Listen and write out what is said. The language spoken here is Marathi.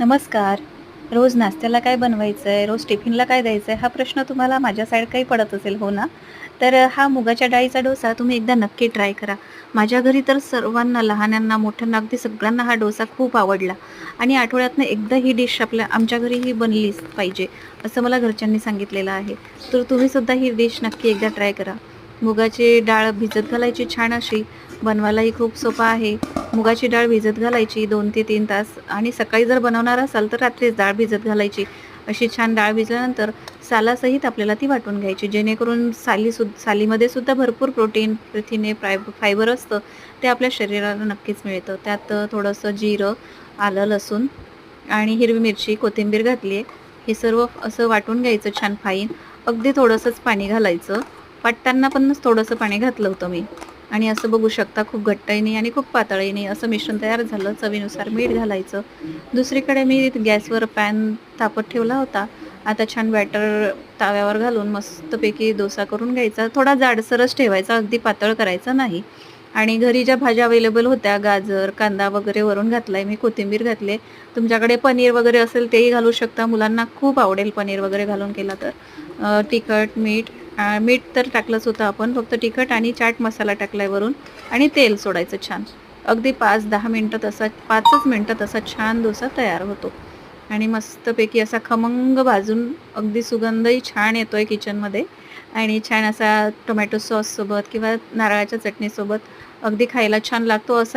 नमस्कार. रोज नाश्त्याला काय बनवायचं आहे रोज टिफिनला काय द्यायचं आहे हा प्रश्न तुम्हाला माझ्या साईड काही पडत असेल हो ना? तर हा मुगाच्या डाळीचा डोसा तुम्ही एकदा नक्की ट्राय करा. माझ्या घरी तर सर्वांना लहानांना मोठ्यांना अगदी सगळ्यांना हा डोसा खूप आवडला. आणि आठवड्यातनं एकदा ही डिश आपल्या आमच्या घरी ही बनलीच पाहिजे असं मला घरच्यांनी सांगितलेलं आहे. तर तुम्हीसुद्धा ही डिश नक्की एकदा ट्राय करा. मुगाची डाळ भिजत घालायची छान अशी. बनवायलाही खूप सोपा आहे. मुगाची डाळ भिजत घालायची दोन ते तीन तास. आणि सकाळी जर बनवणार असाल तर रात्रीच डाळ भिजत घालायची. अशी छान डाळ भिजल्यानंतर सालासहित आपल्याला ती वाटून घ्यायची. जेणेकरून साली सु सालीमध्ये सुद्धा भरपूर प्रोटीन प्रथिने फाय फायबर असतं ते आपल्या शरीराला नक्कीच मिळतं. त्यात थोडंसं जिरं आलं लसूण आणि हिरवी मिरची कोथिंबीर घातली आहे हे सर्व असं वाटून घ्यायचं छान फाईन. अगदी थोडंसंच पाणी घालायचं. वाटताना पण थोडंसं पाणी घातलं होतं मी. आणि असं बघू शकता खूप घट्टही नाही आणि खूप पातळही नाही असं मिश्रण तयार झालं चवीनुसार मीठ घालायचं. दुसरीकडे मी गॅसवर पॅन तापत ठेवला होता. आता छान बॅटर ताव्यावर घालून मस्तपैकी डोसा करून घ्यायचा. थोडा जाडसरच ठेवायचा अगदी पातळ करायचा नाही. आणि घरी ज्या भाज्या अवेलेबल होत्या गाजर कांदा वगैरे वरून घातलाय मी कोथिंबीर घातले. तुमच्याकडे पनीर वगैरे असेल तेही घालू शकता. मुलांना खूप आवडेल पनीर वगैरे घालून केला तर. तिखट मीठ मीठ तर टाकलंच होतं आपण फक्त तिखट आणि चाट मसाला टाकलाय वरून. आणि तेल सोडायचं छान. अगदी पाच दहा मिनटं तसा पाचच मिनटं तसा छान डोसा तयार होतो. आणि मस्तपैकी असा खमंग भाजून अगदी सुगंधही छान येतो आहे किचनमध्ये. आणि छान असा टोमॅटो सॉससोबत किंवा नारळाच्या चटणीसोबत अगदी खायला छान लागतो असा